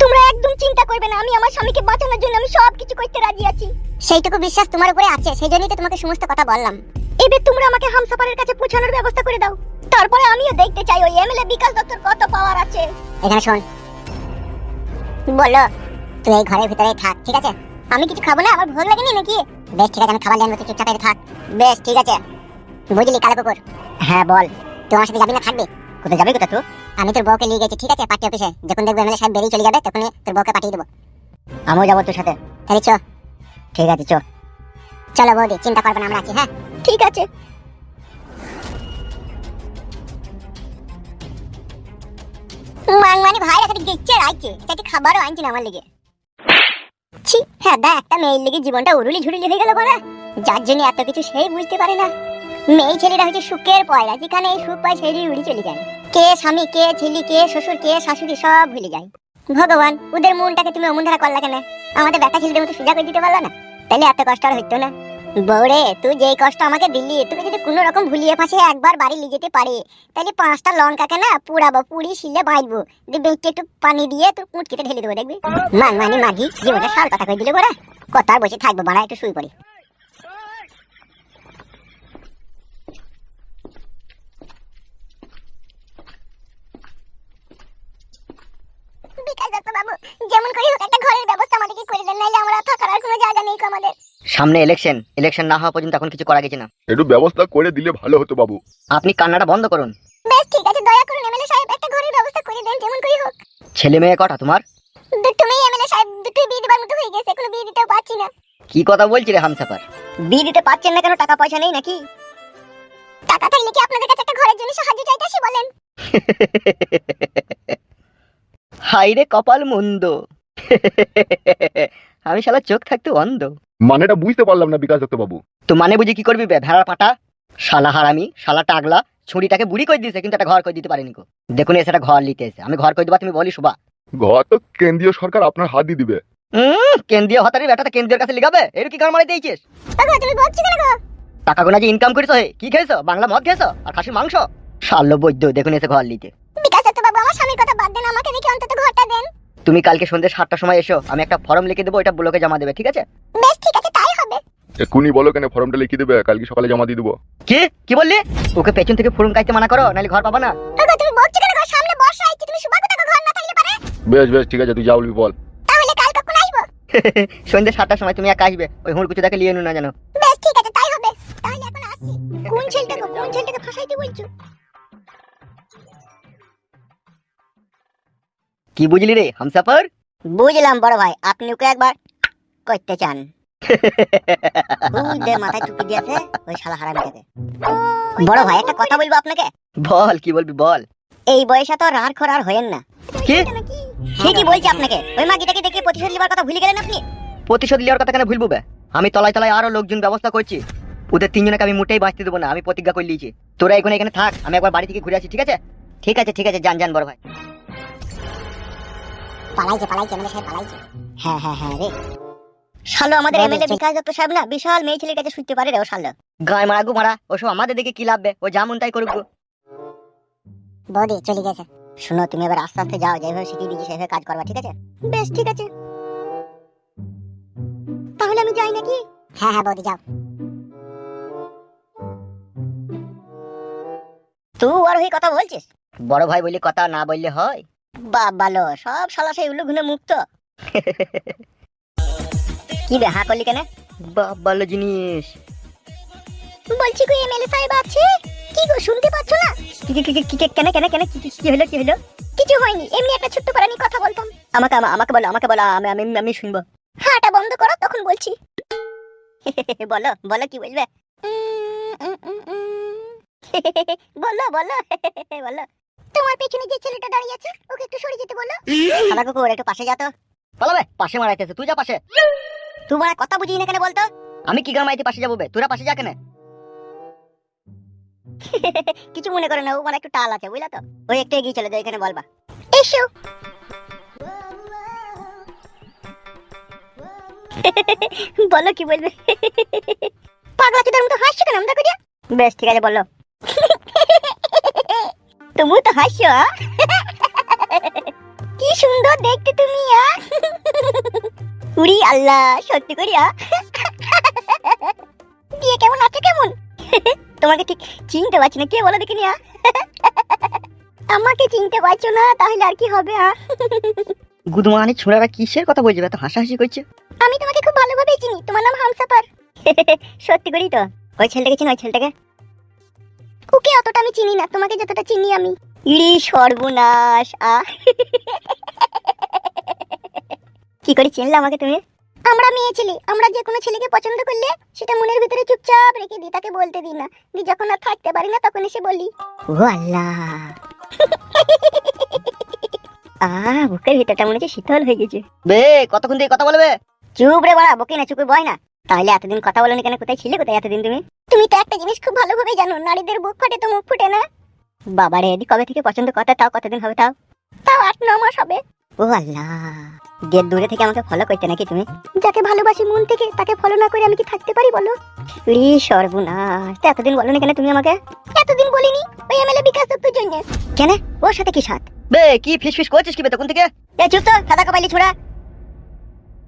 তোমরা একদম চিন্তা করবে না আমি আমার স্বামীকে বাঁচানোর জন্য আমি সব কিছু করতে রাজি আছি। সেইটুকু বিশ্বাস তোমার উপরে আছে সেই জন্যই তো তোমাকে সমস্ত কথা বললাম। এবার তোমরা আমাকে হামসাফারের কাছে পৌঁছানোর ব্যবস্থা করে দাও। তারপরে আমিও দেখতে চাই ওই এমএলএ বিকাশ দত্তর কত পাওয়ার আছে। এখানে শোন। বলো তুই এই ঘরের ভিতরেই থাক ঠিক আছে? আমি কিছু খাব না আমার ভোগ লাগেনি নাকি? বেশ ঠিক আছে আমি খাবার জানব তুই চুপচাপ থাক। বেশ ঠিক আছে। বুঝলি কালো কুকুর? হ্যাঁ বল। তুই আমার সাথে যাবি না থাকবি? কোথায় যাবি কোথায় তুই আমি তোর বউকে নিয়ে গেছি ঠিক আছে? পার্টি অফিসে। যখন দেখব এমএলএ সাহেব বেরিয়ে চলে যাবে তখন তোর বউকে পাঠিয়ে দেবো। আমিও যাব তোর সাথে। তাহলে চ। ঠিক আছে চ। চলো বৌদি চিন্তা আমরা আছি হ্যাঁ? ঠিক আছে। মাংমানি ভাই একটা দিচ্ছে খাবারও আনছি না আমার লেগে। ছি হ্যাঁ দা একটা মেয়ের লেগে জীবনটা উরুলি ঝুরুলি হয়ে গেল যার জন্য এত কিছু সেই বুঝতে পারে না। মেয়ে ছেলেরা হচ্ছে সুখের পয়লা, যেখানে এই সুখ পায় সেই উড়ি চলে যায়। কে স্বামী, কে ছেলে, কে শ্বশুর, কে শাশুড়ি, সব ভুলে যায়। ভগবান, ওদের মনটাকে তুমি অমন ধারা করলা কেন? আমাদের বেটা ছেলেদের মতো সোজা করে দিতে পারল না? তাহলে এত কষ্ট আর হইতো না। বৌরে তুই যেই কষ্ট আমাকে দিলি, তুমি যদি কোনো রকম ভুলিয়ে ফাঁসে একবার বাড়ি নিয়ে যেতে পারে, তাহলে পাঁচটা লঙ্কাকে না পুড়াবো, পুড়ি, শিলে বাঁচবো দিয়ে বেঁচে একটু পানি দিয়ে তোর কুট ঢেলে দেবো, দেখবি? মান, মানি মাগি, জীবনটা সাল কথা কই দিলে বড়া কথা বসে থাকব, বাড়া, একটু শুই পড়ি বিকাশ দত্ত বাবু যেমন করে হোক একটা ঘরের ব্যবস্থা আমাদেরকে করে দেন নাহলে আমরা থাকার আর কোনো জায়গা নেই গো আমাদের সামনে ইলেকশন ইলেকশন না হওয়া পর্যন্ত এখন কিছু করা গেছে না। একটু ব্যবস্থা করে দিলে ভালো হতো বাবু। আপনি কান্নাটা বন্ধ করুন। বেশ ঠিক আছে দয়া করুন এমএলএ সাহেব একটা ঘরের ব্যবস্থা করে দেন যেমন করে হোক। ছেলে মেয়ে কটা তোমার? দুটো মেয়ে এমএলএ সাহেব দুটোই বিয়ে দেবার মতো হয়ে গেছে কোনো বিয়ে দিতেও পারছি না। কি কথা বলছি রে হামসাফার? বিয়ে দিতে পারছেন না কেন টাকা পয়সা নেই নাকি? টাকা থাকলে কি আপনাদের কাছে একটা ঘরের জন্য সাহায্য চাইতে আসি বলেন? হাই রে কপাল মন্দ। আমি শালা চোখ থাকতে অন্ধ। মানেটা বুঝতে পারলাম না বিকাশ দত্ত বাবু তো মানে বুঝি কি করবি বে? ভেড়ার পাটা? শালা হারামি শালা টাগলা ছুরিটাকে বুড়ি করে দিয়েছে কিন্তু একটা ঘর করে দিতে পারেনি কো দেখুন এসে একটা ঘর নিতে এসে আমি ঘর করে দেবা তুমি বলি শুবা। ঘর তো কেন্দ্রীয় সরকার আপনার হাত দিয়ে দিবে। কেন্দ্রীয় হতারি বেটাটা কেন্দ্রীয় কাছে লিখাবে? এর কি ঘর মারি দিয়েছিস? বাবা তুমি বলছি কেন গো? টাকা গোনা যে ইনকাম করিস হে কি খেয়েছো? বাংলা মদ খেয়েছো? আর খাসির মাংস? শাল্য বৈদ্য দেখুন এসে ঘর নিতে বিকাশ দত্ত বাবু আমার স্বামীর কথা বাদ দেন আমাকে দেখে অন্তত ঘরটা দেন তুমি কালকে সন্ধ্যে সাতটার সময় এসো আমি একটা ফর্ম লিখে দেবো এটা ব্লকে জমা দেবে ঠিক আছে? বেশ ঠিক আছে তাই হবে। এক্ষুনি বলো কেন ফর্মটা লিখে দেবে কালকে সকালে জমা দিয়ে দেবো। কি? কি বললি? ওকে পেছন থেকে ফোরম কাইতে মানা করো নাহলে ঘর পাবা না। তুমি বলছি কেন? সামনে বর্ষা আইছে তুমি সুবা কথা ঘর না থাকলে পারে। বেশ বেশ ঠিক আছে তুই যা বলবি বল তাহলে কাল কখন আইবো সন্ধ্যে সাতটার সময় তুমি একা আসবে ওই হুড়কুচু দেখে লিয়ে নু না জানো বেশ ঠিক আছে তাই হবে। তাহলে এখন আসছি কোন ছেলেটাকে কোন ছেলেটাকে ফাঁসাইতে বলছো? কি বুঝলি রে হামসাফার? বুঝলাম বড় ভাই আপনি ওকে একবার করতে চান। মাথায় টুপি দিয়েছে ওই শালা হারামিটাকে। বড় ভাই একটা কথা বলব আপনাকে? বল কি বলবি বল। এই বয়সে তো রার খোর আর হয়েন না। কি? ঠিকই বলছি আপনাকে ওই মাগিটাকে দেখে প্রতিশোধ নেবার কথা ভুলে গেলেন আপনি? প্রতিশোধ লিয়ার কথা কেন ভুলবো বে? আমি তলায় তলায় আরও লোকজন ব্যবস্থা করছি। ওদের তিনজনকে আমি মোটেই বাঁচতে দেবো না আমি প্রতিজ্ঞা করে লিয়েছি তোরা এখন এখানে থাক আমি একবার বাড়ি থেকে ঘুরে আসি ঠিক আছে? ঠিক আছে ঠিক আছে যান যান বড় ভাই। পালাইছে পালাইছে এমএলএ সাহেব পালাইছে। হ্যাঁ হ্যাঁ হ্যাঁ রে। শালো আমাদের এমএলএ বিকাশ দত্ত সাহেব না বিশাল মেয়ে ছেলের কাছে শুনতে পারে রে ও শালো। গায়ে মারা গু মারা ওসব আমাদের দিকে কি লাভবে ও যেমন তাই করুক। বৌদি চলে গেছে। শুনো তুমি এবার আস্তে আস্তে যাও যেভাবে শিখিয়ে দিয়েছি সেভাবে কাজ করবা ঠিক আছে? বেশ ঠিক আছে। তাহলে আমি যাই নাকি? হ্যাঁ হ্যাঁ বৌদি যাও। তুই আর ওই কথা বলছিস? বড় ভাই বলি কথা না বললে হয়। বাপ ভালো। সব শালা সেই উল্লু ঘুনে মুক্ত। কি রে হা করলি কেন? বাপ ভালো জিনিস। বলছি কই এমএলএ সাহেব আছে? কি গো শুনতে পাচ্ছ না? কি কি- কি- কি- কেন কেন কেন কি কি- হলো কি হলো? কিছু হয়নি এমনি একটা ছোট্ট পারানি কথা বলতাম। আমাকে আমাকে বলো আমাকে বলো আমি আমি আমি শুনব। হাঁটা বন্ধ করো তখন বলছি। বলো বলো কি বলবে। বলো বলো বলো। তোমার পেছনে যে ছেলেটা দাঁড়িয়ে আছে ওকে একটু সরে যেতে বলো। সাদা কুকুর একটু পাশে যা তো। বলো বে পাশে মারাইতেছে তুই যা পাশে। তুই মারা কথা বুঝি না কেন বলতো? আমি কি গান মাইতে পাশে যাব বে? তোরা পাশে যা কেন। কিছু মনে করে না ও মানে একটু টাল আছে বুঝলা তো? ওই একটু এগিয়ে চলে যায় এখানে বলবা। এসো। বলো কি বলবে? পাগলা চোদার মতো হাসছো কেন আমরা করিয়া? বেশ ঠিক আছে বলো। তুমি তো হাসছো আ? কি সুন্দর দেখতে তুমি? উড়ি আল্লাহ সত্যি করি দিয়ে কেমন আছো কেমন তোমাকে ঠিক চিনতে পারছি না কে বলো দেখিনি? আমাকে চিনতে পারছ না তাহলে আর কি হবে? গুদমানি ছোড়ারা কিসের কথা বলছে এত হাসাহাসি করছে আমি তোমাকে খুব ভালোভাবে চিনি তোমার নাম হামসাপার সত্যি করি তো ওই ছেলেটাকে চিনি ওই ছেলেটাকে ওকে অতটা আমি চিনি না তোমাকে যতটা চিনি আমি। ইরি সর্বনাশ আ কি করে চিনলে আমাকে তুমি? আমরা মেয়ে ছেলে আমরা যে কোনো ছেলেকে পছন্দ করলে সেটা মনের ভিতরে চুপচাপ রেখে দিই তাকে বলতে দিই না। দি যখন আর থাকতে পারি না তখন এসে বলি ও আল্লাহ। আহ বুকের ভিতরটা মনে হচ্ছে শীতল হয়ে গেছে। বে কতক্ষণ দিয়ে কথা বলবে? চুপ রে বাড়া বকে না চুপে বয় না। তাহলে এতদিন কথা বলনি কেন? কোথায় ছিলে? কোথায় এতদিন তুমি? তুমি তো একটা জিনিস খুব ভালোভাবে জানো নারীদের বুক ফাটে তো মুখ ফুটে না। বাবা রে কবে থেকে পছন্দ কথা? তাও কতদিন হবে তাও? তাও আট ন মাস হবে। ও আল্লাহ গেট দূরে থেকে আমাকে ফলো করতে নাকি তুমি? যাকে ভালোবাসি মন থেকে তাকে ফলো না করে আমি কি থাকতে পারি বলো? রি সর্বনাশ তা এতদিন বলনি কেন তুমি আমাকে? এতদিন বলিনি ওই এমএলএ বিকাশ দত্তর জন্য। কেন? ওর সাথে কি সাথ? বে কি ফিস ফিস করছিস কি বে তখন থেকে? এ চুপ তো সাদা কপালি ছোড়া।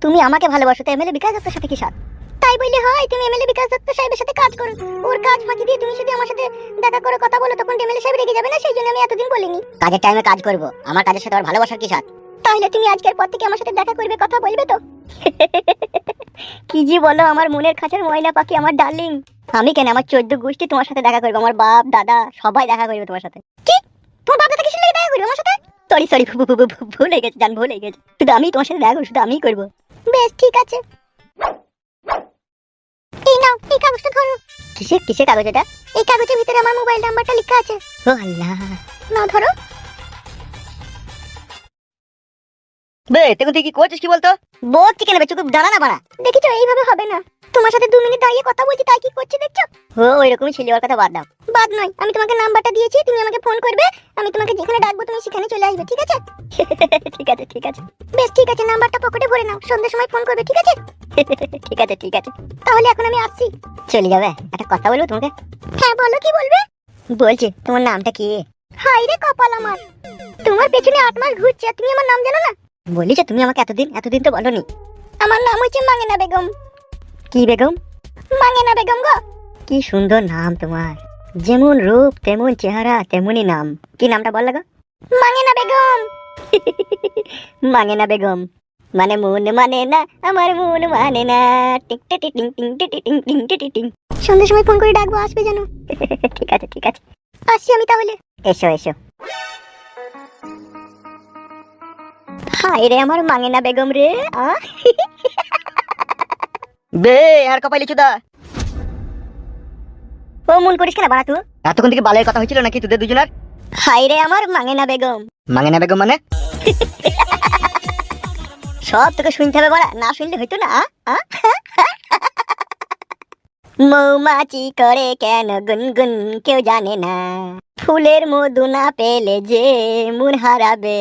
তুমি আমাকে ভালোবাসো তো এমএলএ বিকাশ দত্তের সাথে কি সাথ? তাই বললে হয় তুমি এমএলএ বিকাশ দত্ত সাহেবের সাথে কাজ করো। ওর কাজ ফাঁকি দিয়ে তুমি যদি আমার সাথে দেখা করে কথা বলো তখন এমএলএ সাহেব রেগে যাবে না? সেই জন্য আমি এতদিন বলিনি। কাজের টাইমে কাজ করব। আমার কাজের সাথে আর ভালোবাসার কি সাথ? তাহলে তুমি আজকের পর থেকে আমার সাথে দেখা করবে কথা বলবে তো? কি জি বলো আমার মনের খাঁচার ময়লা পাখি আমার ডার্লিং। আমি কেন আমার চোদ্দ গোষ্ঠী তোমার সাথে দেখা করবে? আমার বাপ দাদা সবাই দেখা করবে তোমার সাথে। কি? তোমার বাপ দাদা কিসের দেখা করবে আমার সাথে? সরি সরি ভুল হয়ে গেছে জান ভুল হয়ে গেছে। শুধু আমি তোমার সাথে দেখা করব শুধু আমিই করব। বেশ ঠিক আছে। এই কাগজটা ধরো। কিসের কিসের কাগজ এটা? এই কাগজের ভিতরে আমার মোবাইল নাম্বারটা লেখা আছে। ও আল্লাহ। না ধরো। কি বলতো? বোধ তোমার সাথে দু মিনিট দাঁড়িয়ে কথা বলছি, তাই কি করছে দেখছ? বাদ নয়, আমি তোমাকে নাম্বারটা দিয়েছি, তুমি আমাকে ফোন করবে, আমি তোমাকে যেখানে ডাকবো তুমি সেখানে পকেটে নাও সময় ফোন করবে, ঠিক আছে? ঠিক আছে ঠিক আছে। তাহলে এখন আমি আসছি। চলে যাবে, একটা কথা বলব তোমাকে? হ্যাঁ বলো, কি বলবে? বলছি, তোমার নামটা কি? হাই রে কপাল আমার। তোমার পেছনে আট মাস ঘুরছে তুমি আমার নাম জানো না? বলিছো তুমি আমাকে এতদিন এতদিন তো বলনি। আমার নাম হচ্ছে মাঙ্গেনা বেগম। কি বেগম? মাঙ্গেনা বেগম গো। কি সুন্দর নাম তোমার। যেমন রূপ তেমন চেহারা তেমনই নাম। কি নামটা বল গো। মাঙ্গেনা বেগম। মাঙ্গেনা বেগম। মানে মন মানে না আমার মন মানে না। টিং টি টি টিং টিং টি টি টিং টিং টি। টি টিং সন্ধ্যের সময় ফোন করে ডাকবো আসবে জানো ঠিক আছে ঠিক আছে। আসছি আমি তাহলে। এসো এসো। হাই রে আমার মাঙ্গেনা বেগম রে বে আর কপালি চুদা। ও মন করিস কেন বাড়া তুই এতক্ষণ থেকে বালের কথা হয়েছিল নাকি তোদের দুজনের? হাই রে আমার মাঙ্গেনা বেগম। মাঙ্গেনা বেগম মানে? সব তোকে শুনতে হবে বাড়া না শুনলে হইতো না? মৌমাছি করে কেন গুনগুন কেউ জানে না। ফুলের মধু না পেলে যে মন হারাবে।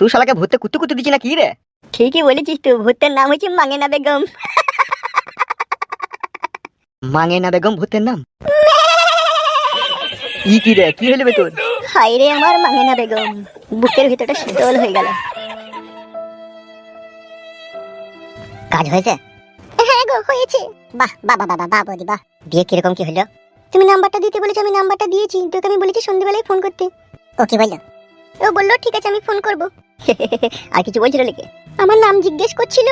তুই শালাকে ভূতে কুতু কুতু দিচ্ছি না কি রে? ঠিকই বলেছিস তুই ভূতের নাম হচ্ছে মাঙ্গেনা বেগম। মাঙ্গেনা বেগম ভূতের নাম? ই কি রে কি হইলে বে তোর? হাই রে আমার মাঙ্গেনা বেগম বুকের ভিতরটা শীতল হয়ে গেল। কাজ হয়েছে? হ্যাঁ গো হয়েছে। বাহ বাহ বাহ বাহ বাহ বৌদি বাহ। বিয়ে কীরকম কি হলো? তুমি নাম্বারটা দিতে বলেছ আমি নাম্বারটা দিয়েছি তোকে আমি বলেছি সন্ধ্যেবেলায় ফোন করতে। ও কি বলল। ও বলল ঠিক আছে আমি ফোন করব। আর কিছু বলছিল লিখে আমার নাম জিজ্ঞেস করছিল।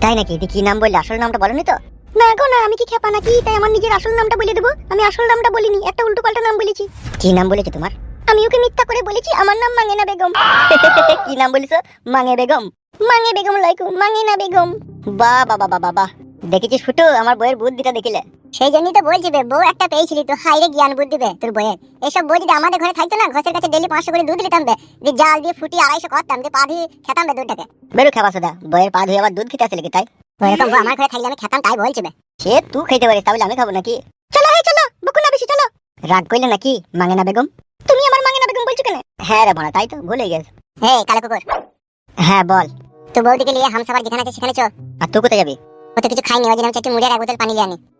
তাই নাকি? কি নাম বললে? আসল নামটা বলনি তো? না গো, না, আমি কি খেপা নাকি? তাই আমার নিজের আসল নামটা বলে দেবো। আমি আসল নামটা বলিনি, একটা উল্টো পাল্টা নাম বলেছি। কি নাম বলেছে তোমার? আমি ওকে মিথ্যা করে বলেছি, আমার নাম মাঙ্গেনা বেগম। কি নাম বলেছ? মাঙ্গে বেগম। মাঙ্গে বেগম লাইকু মাঙ্গেনা বেগম। বাহ বাবা বাবা বাহ। দেখেছিস ফুটু? আমার বইয়ের বুদ্ধিটা দেখিলে। সেই জন্যই তো বলছি বে বউ একটা পেয়েছিলি তো হাইরে জ্ঞান বুদ্ধি বে তোর বইয়ের। এসব বই যদি আমাদের ঘরে থাকতো না ঘরের কাছে ডেলি পাঁচশো করে দুধ নিতাম বে দিয়ে জাল দিয়ে ফুটি আড়াইশো করতাম দিয়ে পা ধুয়ে খেতাম বে দুধটাকে। বেরো খাবা সোদা বইয়ের পা ধুয়ে আবার দুধ খেতে আসলে কি তাই? ওরকম বউ আমার ঘরে থাকলে আমি খেতাম তাই বলছি বে। সে তুই খেতে পারিস তাহলে আমি খাব নাকি? চলো হে চলো বকু না বেশি চলো। রাগ করলে নাকি মাঙ্গেনা বেগম? তুমি আমার মাঙ্গেনা বেগম বলছো কেন? হ্যাঁ রে ভাড়া তাই তো ভুলে গেছ। হে কালো কুকুর। হ্যাঁ বল। তো বৌদিকে নিয়ে হামসাবার যেখানে আছে সেখানে চল আর তুই কোথায় যাবি? ও তো কিছু খাইনি ওই জন্য আমি চাচ্ছি মুড়ির এক বোতল পানি নিয়ে আনি।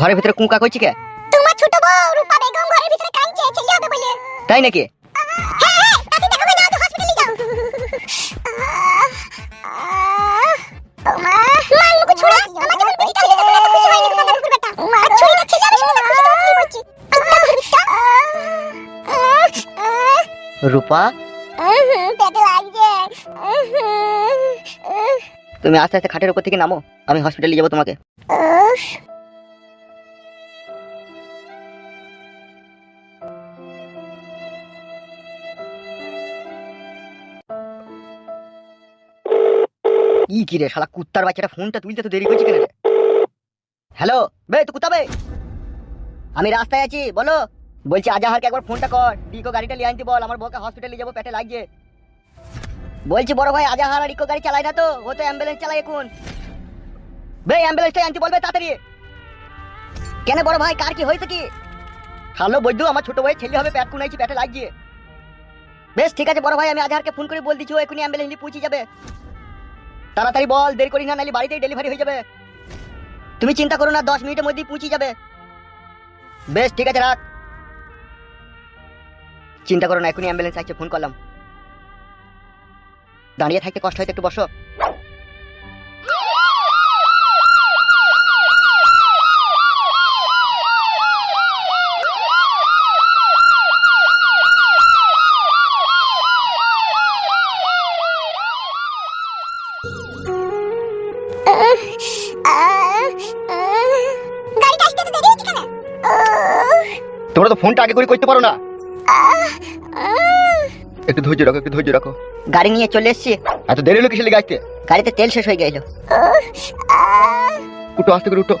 ঘরের ভিতরে কুকা করছি কে? তোমার ছোট বউ রূপা বেগম ঘরের ভিতরে কাঁদছে ছেলে হবে বলে। তাই নাকি? রূপা? তুমি আস্তে আস্তে খাটের উপর থেকে নামো আমি হসপিটালে যাব তোমাকে। কি রে শালা কুত্তার বাচ্চাটা ফোনটা তুলতে তো দেরি করছে কেন হ্যালো বে, তুই কুত্তা বে? আমি রাস্তায় আছি, বলো। বলছি আজাহারকে একবার ফোনটা কর। ডিকো গাড়িটা নিয়ে আনতে বল, আমার বউকে হসপিটালে যাব, পেটে লাগছে। বলছি, বড় ভাই, আজাহার আর ইকো গাড়ি চালায় না তো? ও তো অ্যাম্বুলেন্স চালায় এখন। বে অ্যাম্বুলেন্সটা আনতে বলবে তাড়াতাড়ি। কেন বড় ভাই, কার কি হয়েছে কি? হ্যালো বৈদ্যু, আমার ছোট ভাই ছেলে হবে, পেট কুনাইছি পেটে লাগছে। বেশ, ঠিক আছে, বড় ভাই, আমি আজহারকে ফোন করে বল দিচ্ছি, ও এখনই অ্যাম্বুলেন্স নিয়ে পৌঁছে যাবে। তাড়াতাড়ি বল, দেরি করি না, নাহলে বাড়িতেই ডেলিভারি হয়ে যাবে। তুমি চিন্তা করো না, দশ মিনিটের মধ্যেই পৌঁছে যাবে। বেশ, ঠিক আছে, রাখ। চিন্তা করো না, এখনই অ্যাম্বুলেন্স আসছে ফোন করলাম। দাঁড়িয়ে থাকতে কষ্ট হয়তো একটু বসো। তোমরা তো ফোনটা আগে করে করতে পারো না। একটু ধৈর্য রাখো একটু ধৈর্য রাখো। গাড়ি নিয়ে চলে এসছি। এত দেরি হলো কিসের লেগে আসতে? গাড়িতে তেল শেষ হয়ে গেল। উঠো আস্তে করে উঠো।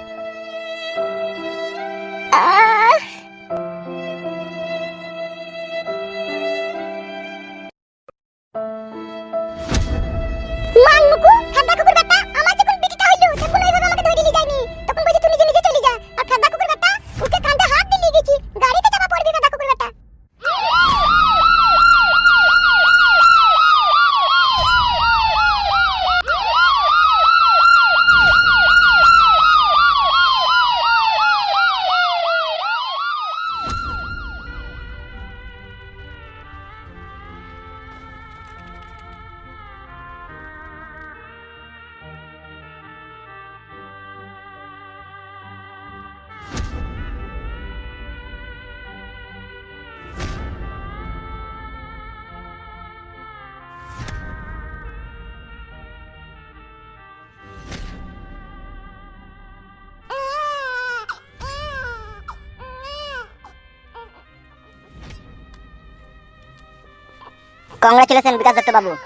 কংগ্রাচুলেশন বিকাশ দত্ত বাবু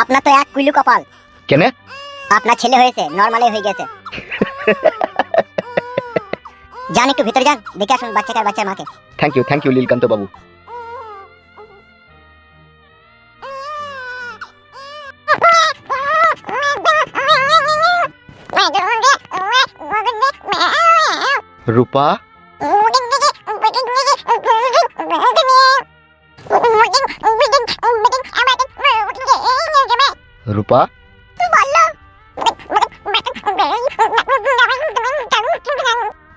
আপনার তো এক কুইলু কপাল। কেন? আপনার ছেলে হয়েছে নর্মালে হয়ে গেছে। যান একটু ভিতরে যান দেখে আসুন বাচ্চাকার বাচ্চার মাকে। Thank you thank you Leelkanta বাবু। রূপা? রূপা।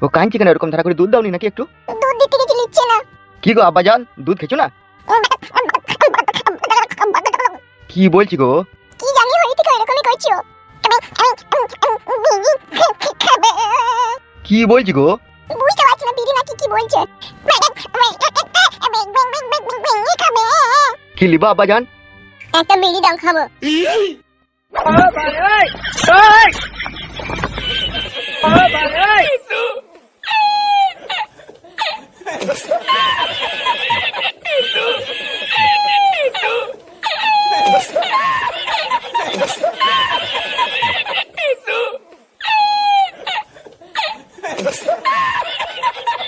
ও কাঁদছে কেন? এরকম ধারা করে দুধ দাওনি নাকি একটু? দুধ দিতে গেছি নিচ্ছে না কি গো, আব্বা জান দুধ খেছো না? কি বলছি গো? কি জানি হইতে এরকমই করছ কি বলছি গো? বুঝতে পারছি না বিড়ি নাকি কি বলছে কি লিবা, আব্বা জান একটা বিড়ি দাও খাব Hey!